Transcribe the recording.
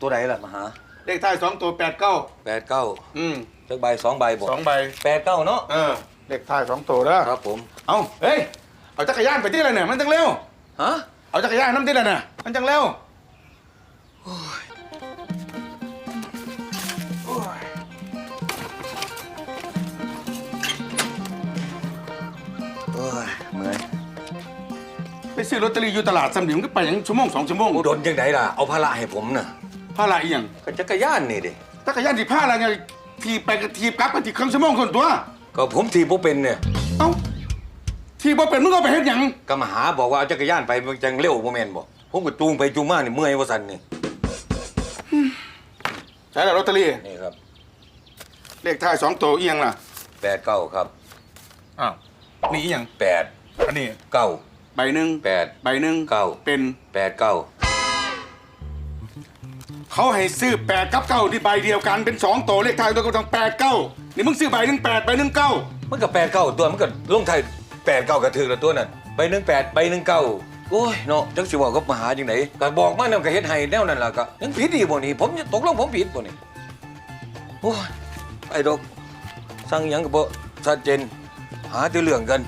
ตัวไหนล่ะมาหาเลขท้ายสองตัวแปดเก้าแปดเก้าอืมจักใบสองใบบ่สองใบแปดเก้าเนาะเออเลขท้ายสองตัวเด้อครับผม เอาเฮ้ยเอาจักรยานไปที่ไรเนี่ยมันจังเร็วฮะเอาจักรยานน้ำที่ไรเนี่ยมันจังเร็วโอ้ยเมื่อยไปซื้อลอตเตอรี่อยู่ตลาดสำลีมันก็ไปอย่างชั่วโมงสองชั่วโมงอุดนจังไดล่ะเอาภาระให้ผมน่ะ ผ้าลายอีหยังก็จักรยานนี่ดิจักรยานที่ผ้าอะไรไงทีบไปกับทีบกลับไปที่ครึ่งชั่วโมงคนตัว ก็ผมถีบบ่เป็นเนี่ยเอ้าทีบ่เป็นมึงเอาไปเฮ็ดหยังก็มาหาบอกว่าเอาจักรยานไปมันจังเร็วบ่แม่นบ่ผมก็จูงไปจูงมานี่เมื่อยว่าซั่นนี่ใช่แล้วลอตเตอรี่นี่ครับ เลขท้ายสองตัวอีหยังล่ะแปดเก้าครับอ้าวนี่อีหยังแปดอันนี้เก้าใบหนึ่งแปดใบหนึ่งเก้าเป็นแปดเก้า เขาให้ซื้อแปดกับเก้าที่ใบเดียวกันเป็นสองตัวเลขท้ายตัวก็ต้องแปดเก้านี่มึงซื้อใบหนึ่งแปดใบหนึ่งเก้ามันก็แปดเก้าตัวมันก็ลงไทายแปดเก้ากระถือละตัวนั่นใบหนึ่งแปดใบหนึ่งเก้าโอ้ยเนาะจังสิบอกก็มาหาจังไหนก็บอกมาแนวก็เฮ็ดให้แนวนั้นล่ะก็ยังผิดอีกบ่นี่ผมตกลงผมผิดบ่นี่โอ้ยไอ้ดอกสั่งหยังก็บ่ชัดเจนหาแต่เรื่องกัน